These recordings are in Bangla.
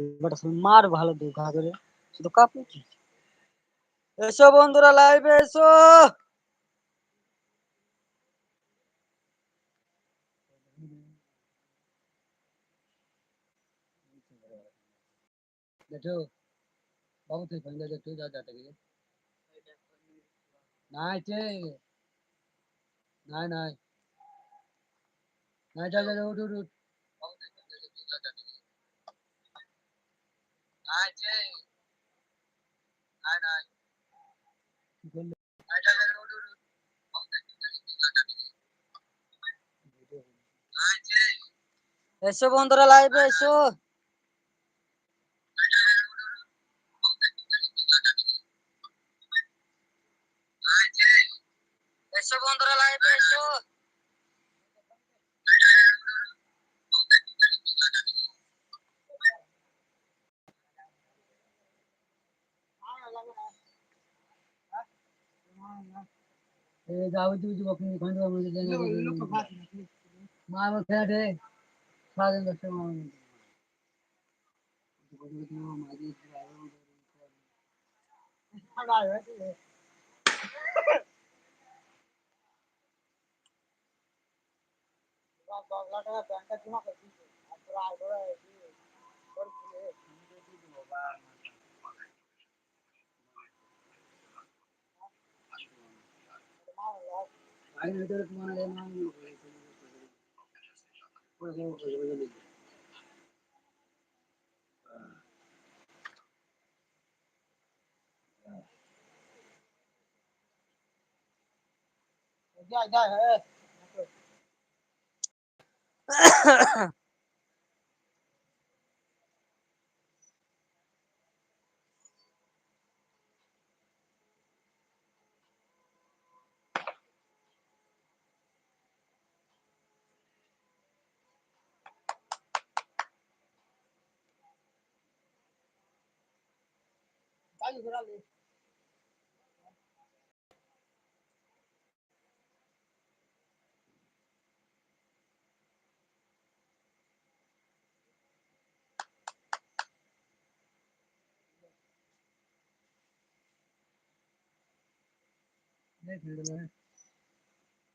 এবার আসলে মার ভালো দিও ঘা করে শুধু কাপড় এসো বন্ধুরা লাইভে এসো! দেখো, বাবু তুই ফোন দেখো যা যা থেকে নাই চে নাই নাই। নাই যা যা, উঠ উঠ উঠ বাবু তুই ফোন দেখো যা যা থেকে নাই চে নাই নাই কি করলে নাই যা যা উঠ উঠ উঠ বাবু তুই ফোন দেখো যা যা থেকে নাই চে এসো বন্ধুরা লাইভে এসো এসো বন্ধুরা লাইভে এসো এ যাও তুই তুই বকনি কোন তো আমাদের জন্য। মা আমার খেলা দে সারাদিন দশটা মা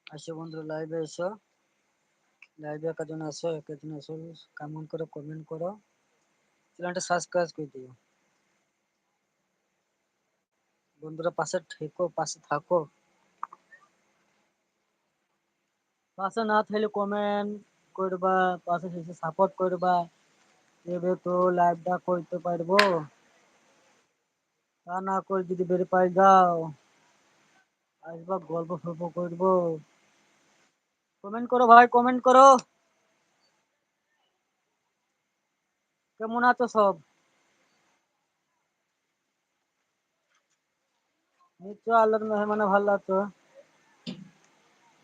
আসো বন্ধু লাইভে এসো। লাইভে কজন আসো কজন আসো। কমেন্ট করো কমেন্ট করো? চ্যানেলটা সাবস্ক্রাইব করে দিও। বন্ধুরা পাশে থেকো, পাশে থাকো। পাশে না থাকলে কমেন্ট করবা, পাশে এসে সাপোর্ট করবা। এবে তো লাইভটা করতে পারব। তা না করে যদি বেড়ে পাই যাও আসবা গল্প সল্প করব। কমেন্ট করো ভাই কমেন্ট করো। কেমন আছো সব? নিশ্চয় আল্লাহর মেহমানে ভালো আছো?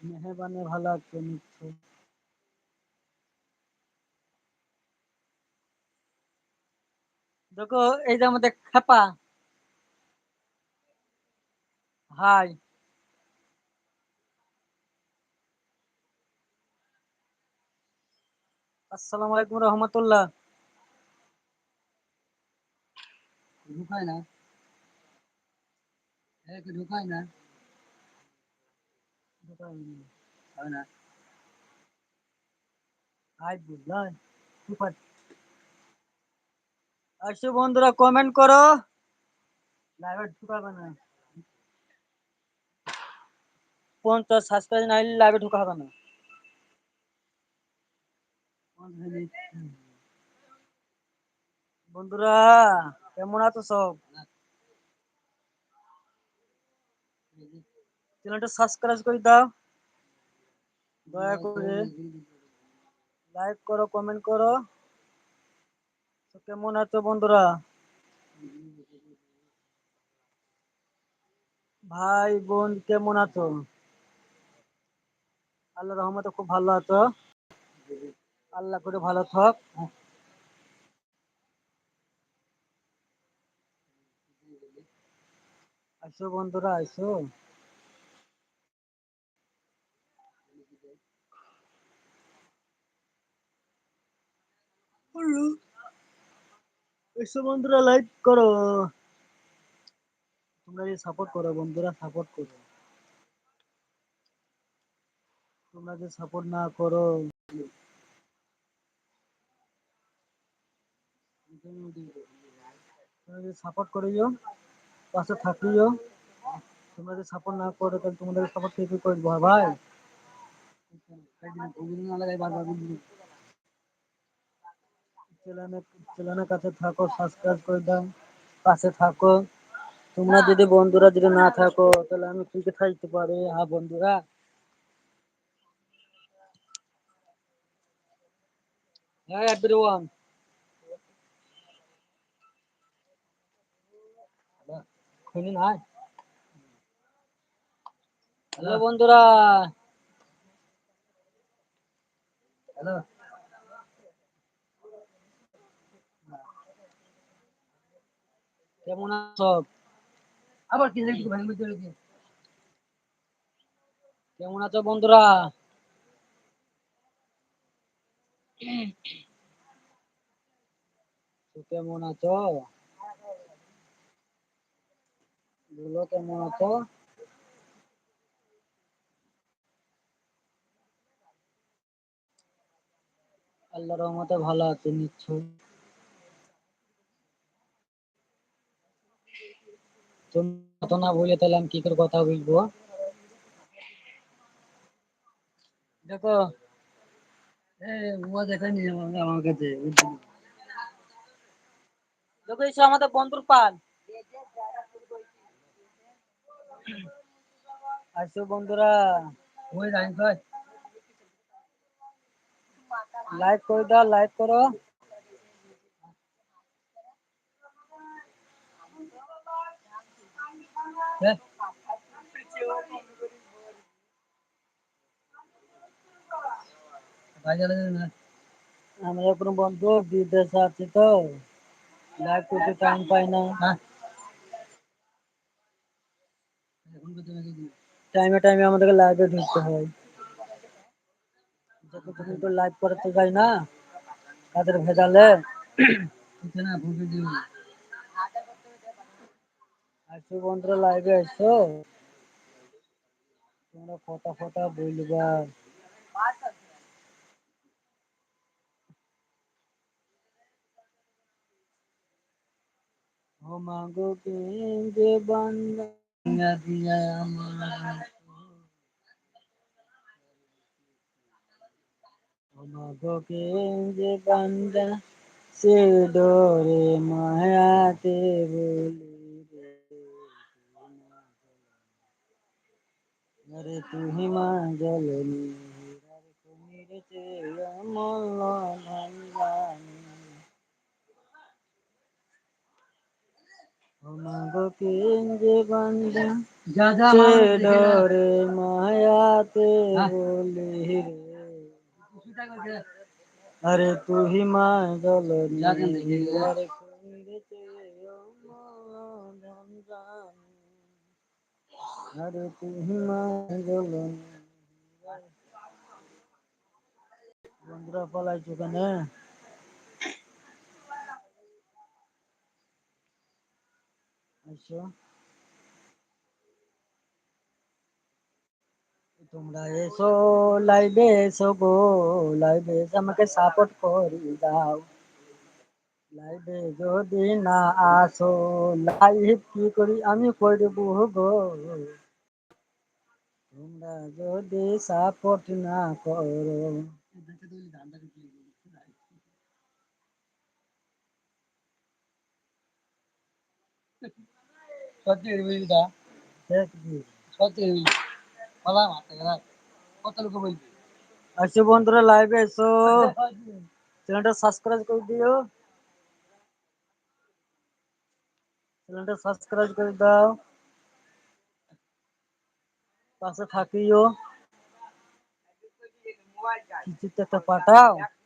মেহমানে ভালো আছো নিশ্চয় দেখো, এই যে আমাদের খেপা। হাই। আসসালামু আলাইকুম রহমতুল্লাহ। না? এক ঢুকায় না ঢুকায় না হয় না হাই বুঝলাই সুপার আসো বন্ধুরা কমেন্ট করো লাইভে ঢুকাবে না পঞ্চাশ সাবস্ক্রাইব না হলে লাইভে ঢুকা হবে না বন্ধুরা কেমন আছো সব চ্যানেলটা সাবস্ক্রাইব করে দাও। দয়া করে লাইক করো কমেন্ট করো। তো কেমন আছো বন্ধুরা? ভাই বোন কেমন আছো? আল্লাহ রহমতে খুব ভালো আছো। আল্লাহ করে ভালো থাক। আসো বন্ধুরা আসো এসো বন্ধুরা লাইক করো। তোমরা যে সাপোর্ট করো বন্ধুরা সাপোর্ট করো। তোমরা যে সাপোর্ট না করো, তোমরা যদি সাপোর্ট করিও। পাশে থাকিও তোমরা যদি সাপোর্ট না করো তাহলে তোমাদের সাপোর্ট কে ভাই? করে যদি বন্ধুরা যদি না থাকো, তাহলে আমি কি থাকতে পারি। হ্যাঁ বন্ধুরা? হ্যাঁ এভরিওয়ান খুনি নাই। হ্যালো। বন্ধুরা। হ্যালো। কেমন আছো? আবার কি দেখি ভাই মধ্যে কেমন আছো বন্ধুরা? তো কেমন আছো? বলো কেমন আছো আল্লাহ রহমতে ভালো আছে কথা না বলে তাহলে আমি কি করে কথা বলব? দেখো ও দেখাই নি আমার কাছে দেখো এসে আমাদের বন্ধুর পাল। আসো বন্ধুরা ওই রাইন ভাই লাইক করে দাও লাইক করো। হ্যাঁ। আমরা কোনো বন্ধু বিদেশে আছি তো। লাইভ করতে টাইম পাই না। টাইমে টাইমে আমাদেরকে লাইভে ঢুকতে হয়। যতক্ষণ তো লাইভ করতে যাই না, তাদের ভেজালে আসো বন্ধুরা লাইভে আসো তোমরা ফটা ফটা বলবা। ও মাগো কে যে বান্দা দিয়া আমার ও যে বান্দা সে ডোরে মায়াতে বলি রে তুহি মা জলনি আর কুমির চেয়ে অমল নন্দানি ও মাগো কে যে বান্দা সে ডরে মায়াতে বলি রে আরে তুহি মায় গল আরে তুহি মায় গল বন্ধুরা পালাইছো কেন? তোমরা এসো লাইভে এসো গো লাইভে আমাকে সাপোর্ট করে দাও। লাইভে যদি না আসো লাইভ কি করি আমি করব গো? তোমরা যদি সাপোর্ট না করো। সত্যি বুঝিটা সত্যি বলা মাথা গেলা কত লোক বলবি আসো বন্ধুরা লাইভে এসো চ্যানেলটা সাবস্ক্রাইব করে দিও চ্যানেলটা সাবস্ক্রাইব করে দাও পাশে থাকিও কিছু তো একটা পাঠাও নবী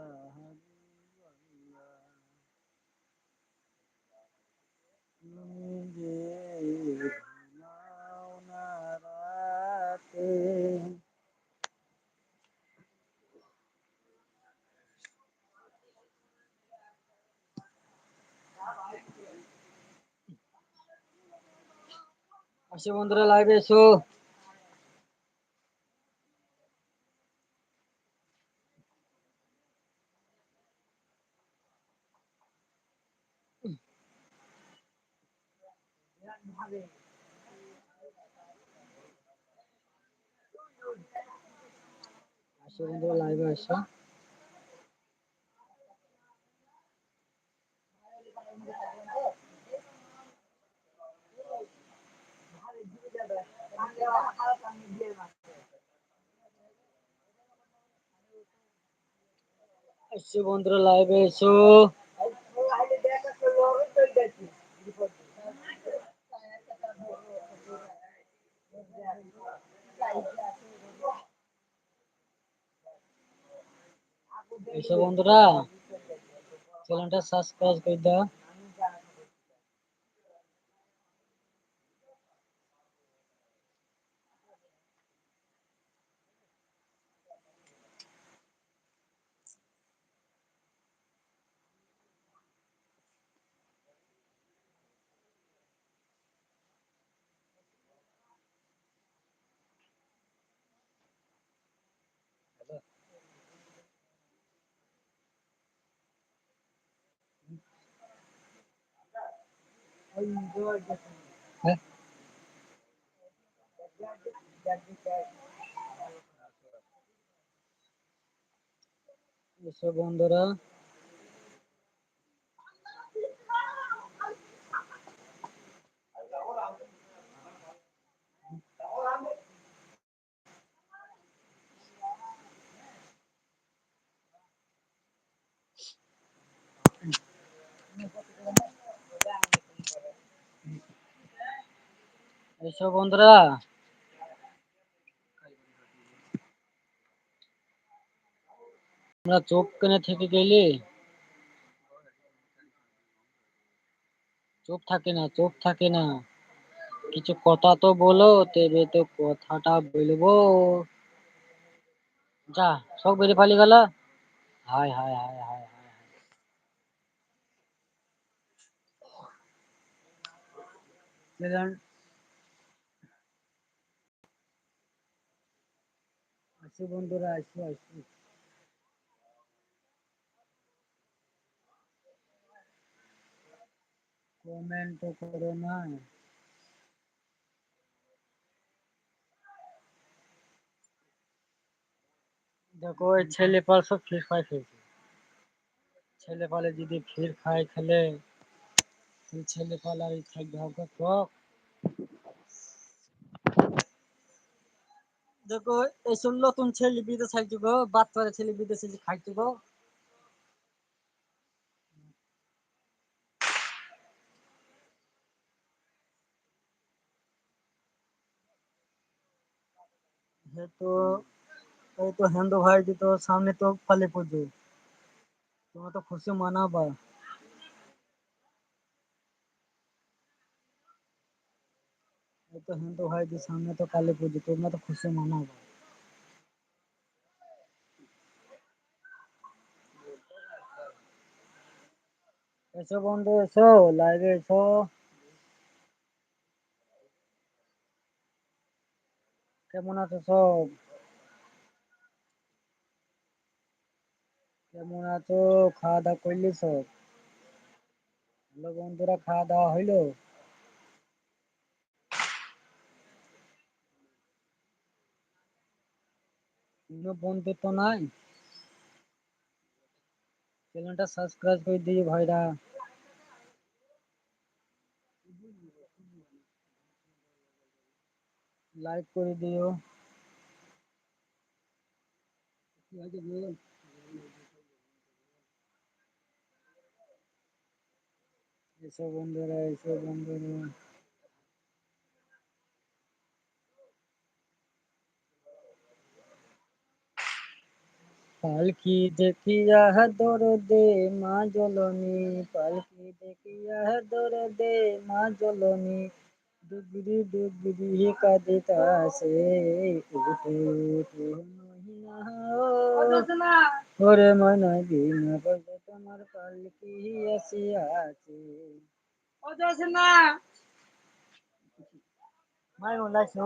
যে ঘুমাও না রাতে আসো বন্ধুরা লাইভে এসো। আসো বন্ধুরা লাইভে এসো। এসো বন্ধুরা চ্যানেলটা সাবস্ক্রাইব করে দাও। বন্ধুরা। এসো বন্ধুরা। আমরা চোখ কেনে থেকে গেলে চোখ থাকে না, চোখ থাকে না। কিছু কথা তো বলো, তবে তো কথাটা বলব। যা, সব বেরিয়ে পালি গেল? হায় হায় হায় হায় হায় আসো বন্ধুরা, আসো আসো। কমেন্ট করো না। দেখো, ওই ছেলে পাল সব ফ্রি ফায়ার খেলছে। ছেলে পালে যদি ফ্রি ফায়ার খেলে ছেলে পাল আর থাকবে হবে তো দেখো নতুন ছেলে গো ছেলে খাইছে গো তো, এই তো হেন্দু ভাই তো সামনে তো ফলে পুজো তোমরা তো খুশি মানাবা। এই তো ভাই जी সামনে তো কালী পুজো তোমরা তো খুশি মানাবা এসো বন্ধু এসো লাইভে এসো কেমন আছো সব কেমন আছো খাওয়া দাওয়া করলি সব হ্যালো বন্ধুরা খাওয়া দাওয়া হইল বন্ধু তো নাই। চ্যানেলটা সাবস্ক্রাইব করে দিও ভাইরা। লাইক করে দিও। এসব বন্ধুরা, এসো বন্ধুরা। পালকি দেখিয়া দরদে মা জলনী পালকি দেখিয়া দরদে মা জলনী। ডুগরি ডুগরি কাঁদিতাছে উঠে উঠে মহিনা ওরে বিনা বলে তোমার পালকি আসিয়াছে ও যাস না মাই লাইছো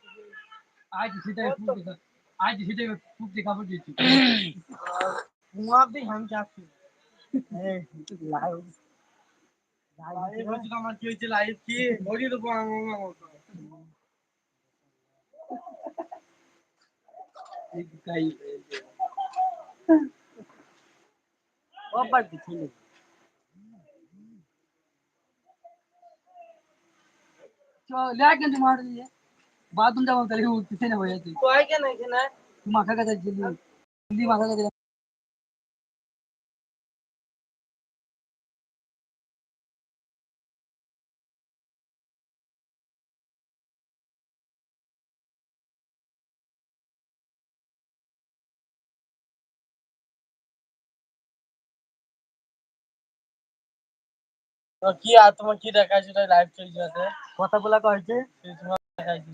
आज इसी टाइम फूट तो- दिखा आज इसी टाइम फूट दिखा पर जीती वहाँ भी हम क्या लाइव लाइव की मोदी तो एक वो पर नहीं नहीं ना तुम आखा का जल्दी जल्दी आखा का কি আর তোমার কি দেখাইছে লাইভ চলছে আছে কথাগুলা কইছে দেখাইছি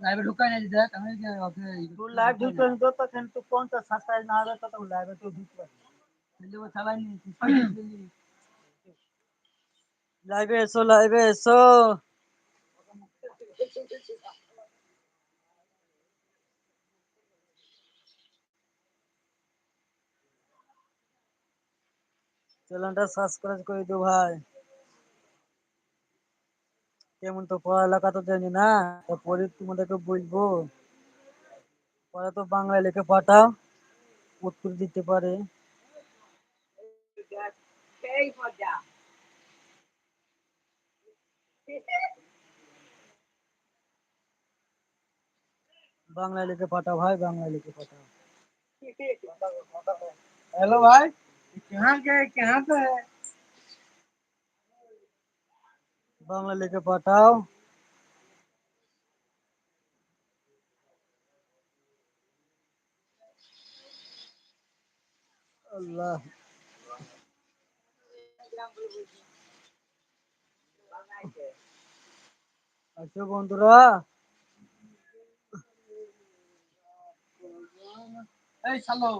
লাইভে ঢুকাই নাই দেখ আমি তুই লাইভ ঢুকে তো তখন তুই কোনটা সাবস্ক্রাইব না হবে তো লাইভে তুই ঢুকতে পারবি চালাই নি লাইভে এসো লাইভে এসো। চ্যানেলটা সাবস্ক্রাইব করে দিও ভাই। তেমন তো পড়ালেখা তো জানি না তো পরে তোমাদেরকে বলবো পরে তো বাংলায় লিখে পাঠাও উত্তর দিতে পারে বাংলায় লিখে পাঠাও ভাই বাংলায় লিখে পাঠাও हेलो भाई कहाँ गए कहाँ पे है বাংলা লিখে পাঠাও। আল্লাহ। আচ্ছা বন্ধুরা। এই শালো।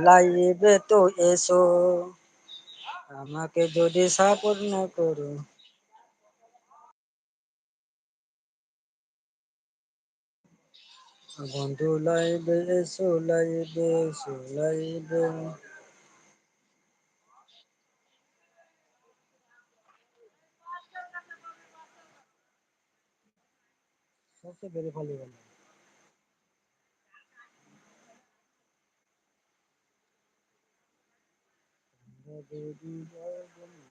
লাইবে তো এসো। আমাকে যদি সাপোর্ট না করো। বন্ধু, লাইবে এসো লাইবে এসো, লাইবে। সবচেয়ে বেড়ে ফালি ಕಾಣಬಹುದು ಬಹಳ ಬಂದು--